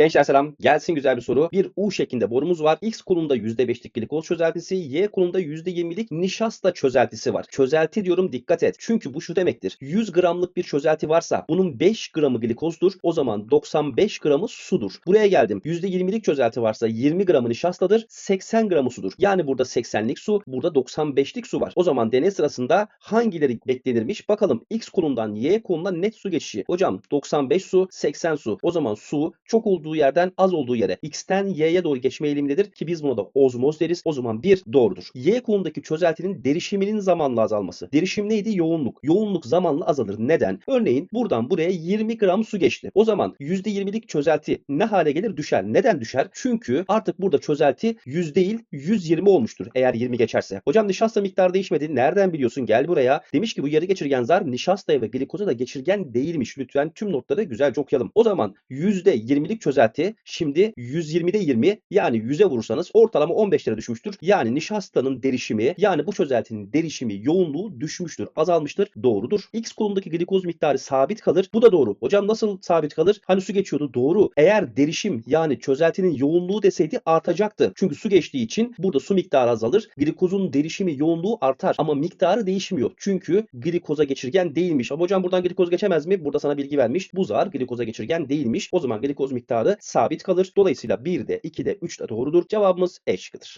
Gençler selam. Gelsin güzel bir soru. Bir U şeklinde borumuz var. X kolunda %5'lik glikoz çözeltisi, Y kolunda %20'lik nişasta çözeltisi var. Çözelti diyorum dikkat et. Çünkü bu şu demektir. 100 gramlık bir çözelti varsa bunun 5 gramı glikozdur. O zaman 95 gramı sudur. Buraya geldim. %20'lik çözelti varsa 20 gramı nişastadır. 80 gramı sudur. Yani burada 80'lik su, burada 95'lik su var. O zaman deney sırasında hangileri beklenirmiş? Bakalım X kolundan Y koluna net su geçişi. Hocam 95 su, 80 su. O zaman su çok olduğu yerden az olduğu yere X'ten Y'ye doğru geçme eğilimindedir ki biz buna da ozmoz deriz. O zaman 1 doğrudur. Y kolundaki çözeltinin derişiminin zamanla azalması. Derişim neydi? Yoğunluk. Yoğunluk zamanla azalır. Neden? Örneğin buradan buraya 20 gram su geçti. O zaman %20'lik çözelti ne hale gelir? Düşer. Neden düşer? Çünkü artık burada çözelti 100 değil 120 olmuştur eğer 20 geçerse. Hocam nişasta miktarı değişmedi. Nereden biliyorsun? Gel buraya. Demiş ki bu yarı geçirgen zar nişastaya ve glikoza da geçirgen değilmiş. Lütfen tüm notları güzelce okuyalım. O zaman %20'lik çözelti şimdi 120'de 20 yani 100'e vurursanız ortalama 15'lere düşmüştür. Yani nişastanın derişimi yani bu çözeltinin derişimi yoğunluğu düşmüştür. Azalmıştır. Doğrudur. X kolundaki glikoz miktarı sabit kalır. Bu da doğru. Hocam nasıl sabit kalır? Hani su geçiyordu. Doğru. Eğer derişim yani çözeltinin yoğunluğu deseydi artacaktı. Çünkü su geçtiği için burada su miktarı azalır. Glikozun derişimi yoğunluğu artar ama miktarı değişmiyor. Çünkü glikoza geçirgen değilmiş. Ama hocam buradan glikoz geçemez mi? Burada sana bilgi vermiş. Bu zar glikoza geçirgen değilmiş. O zaman glikoz miktarı sabit kalır. Dolayısıyla 1 de 2 de 3 de doğrudur. Cevabımız E şıkkıdır.